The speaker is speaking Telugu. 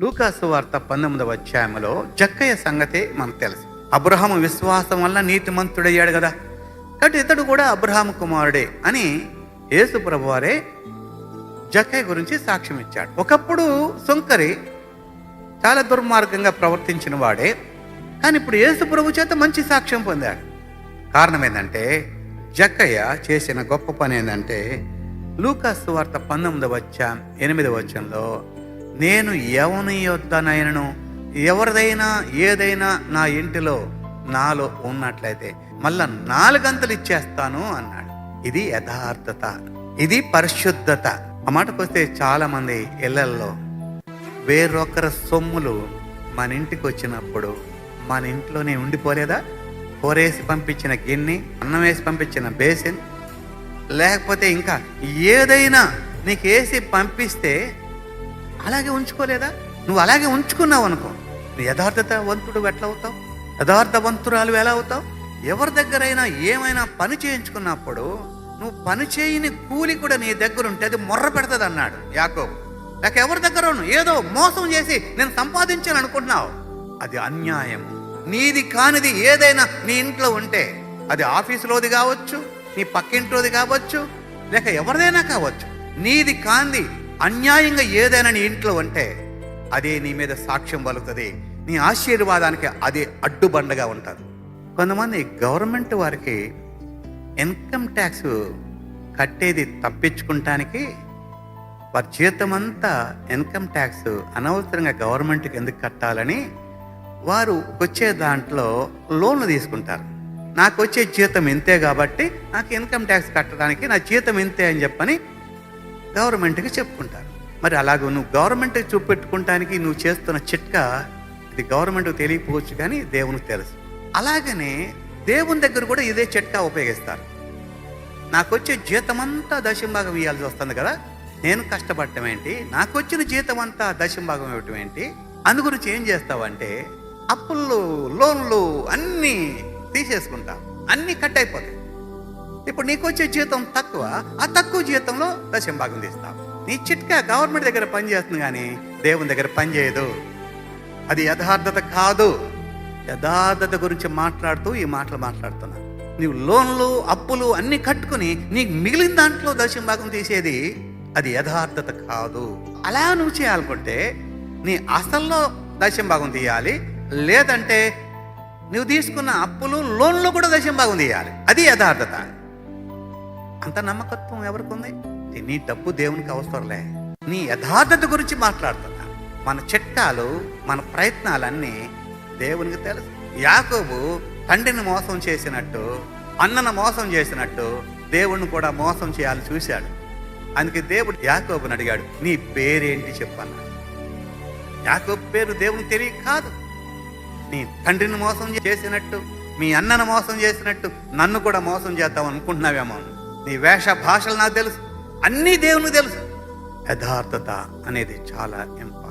లూకాసు వార్త పంతొమ్మిదవ అధ్యాయంలో జక్కయ్య సంగతే మనకు తెలుసు. అబ్రహాము విశ్వాసం వల్ల నీతిమంతుడయ్యాడు కదా. కాబట్టి ఇతడు కూడా అబ్రహాము కుమారుడే అని యేసు ప్రభు వారే జక్కయ్య గురించి సాక్ష్యం ఇచ్చాడు. ఒకప్పుడు సుంకరి చాలా దుర్మార్గంగా ప్రవర్తించిన వాడే. కానీ ఇప్పుడు యేసు ప్రభు చేత మంచి సాక్ష్యం పొందాడు. కారణం ఏంటంటే జక్కయ్య చేసిన గొప్ప పని ఏంటంటే లూకాసు వార్త పంతొమ్మిదవ వచ్చాం ఎనిమిదవ వచ్చంలో నేను ఎవని యొద్దనైనను ఎవరిదైనా ఏదైనా నా ఇంటిలో నాలో ఉన్నట్లయితే మళ్ళా నాలుగంతలు ఇచ్చేస్తాను అన్నాడు. ఇది యథార్థత ఇది పరిశుద్ధత. ఆ మాటకు వస్తే చాలా మంది ఇళ్ళల్లో వేరొకరి సొమ్ములు మన ఇంటికి వచ్చినప్పుడు మన ఇంట్లోనే ఉండిపోలేదా? కూరేసి పంపించిన గిన్నె అన్నం వేసి పంపించిన బేసిన్ లేకపోతే ఇంకా ఏదైనా నీకు వేసి పంపిస్తే అలాగే ఉంచుకోలేదా? నువ్వు అలాగే ఉంచుకున్నావు అనుకో. నువ్వు యథార్థత వంతుడు ఎట్లా అవుతావు యథార్థవంతురాలు ఎలా అవుతావు ఎవరి దగ్గరైనా ఏమైనా పని చేయించుకున్నప్పుడు నువ్వు పని చేయని కూలి కూడా నీ దగ్గర ఉంటే అది మొర్ర పెడుతుంది అన్నాడు యాకోబు. లేక ఎవరి దగ్గర ఏదో మోసం చేసి నేను సంపాదించాను అనుకుంటున్నావు. అది అన్యాయం నీది కానిది ఏదైనా నీ ఇంట్లో ఉంటే అది ఆఫీసులోది కావచ్చు నీ పక్కింట్లోది కావచ్చు లేక ఎవరిదైనా కావచ్చు. నీది కాంది అన్యాయంగా ఏదైనా నీ ఇంట్లో ఉంటే అదే నీ మీద సాక్ష్యం పలుకుతుంది నీ ఆశీర్వాదానికి అది అడ్డుబండగా ఉంటుంది. కొంతమంది గవర్నమెంట్ వారికి ఇన్కమ్ ట్యాక్స్ కట్టేది తప్పించుకుంటానికి వారి జీతం అంతా ఇన్కమ్ ట్యాక్స్ అనవసరంగా గవర్నమెంట్కి ఎందుకు కట్టాలని వారు వచ్చే దాంట్లో లోన్లు తీసుకుంటారు. నాకు వచ్చే జీతం ఇంతే కాబట్టి నాకు ఇన్కమ్ ట్యాక్స్ కట్టడానికి నా జీతం ఇంతే అని చెప్పని గవర్నమెంట్కి చెప్పుకుంటారు. మరి అలాగ నువ్వు గవర్నమెంట్కి చూపెట్టుకోవటానికి నువ్వు చేస్తున్న చిట్కా ఇది గవర్నమెంట్కి తెలియకపోవచ్చు కానీ దేవునికి తెలుసు. అలాగనే దేవుని దగ్గర కూడా ఇదే చిట్కా ఉపయోగిస్తారు. నాకు వచ్చే జీతం అంతా దశంభాగం ఇవ్వాల్సి వస్తుంది కదా? నేను కష్టపడటం ఏంటి? నాకు వచ్చిన జీతం అంతా దశంభాగం ఇవ్వటం ఏంటి? అందు గురించి ఏం చేస్తావంటే అప్పులు లోన్లు అన్నీ తీసేసుకుంటా. అన్నీ కట్ అయిపోతాయి. ఇప్పుడు నీకు వచ్చే జీతం తక్కువ ఆ తక్కువ జీతంలో దశంభాగం తీస్తావు నీ చిట్కా గవర్నమెంట్ దగ్గర పనిచేస్తుంది కానీ దేవుని దగ్గర పని చేయదు. అది యథార్థత కాదు. యథార్థత గురించి మాట్లాడుతూ ఈ మాటలు మాట్లాడుతున్నా. నీవు లోన్లు అప్పులు అన్ని కట్టుకుని నీకు మిగిలిన దాంట్లో దశంభాగం తీసేది అది యథార్థత కాదు. అలా నువ్వు చేయాలనుకుంటే నీ అసల్లో దశంభాగం తీయాలి. లేదంటే నువ్వు తీసుకున్న అప్పులు లోన్లు కూడా దశంభాగం తీయాలి. అది యథార్థత. అంత నమ్మకత్వం ఎవరికి ఉంది నీ డబ్బు దేవునికి అవసరంలే. నీ యథార్థత గురించి మాట్లాడుతున్నా. మన చిట్టాలు మన ప్రయత్నాలన్నీ దేవునికి తెలుసు. యాకోబు తండ్రిని మోసం చేసినట్టు అన్నను మోసం చేసినట్టు దేవుణ్ణి కూడా మోసం చేయాలని చూశాడు. అందుకే దేవుడు యాకోబుని అడిగాడు నీ పేరేంటి? చెప్పన్నా యాకోబు పేరు దేవునికి తెలియ కాదు. నీ తండ్రిని మోసం చేసినట్టు మీ అన్నను మోసం చేసినట్టు నన్ను కూడా మోసం చేద్దాం అనుకుంటున్నావేమో నీ వేష భాషలు నాకు తెలుసు. అన్నీ దేవునికి తెలుసు. యథార్థత అనేది చాలా ఇంపార్టెంట్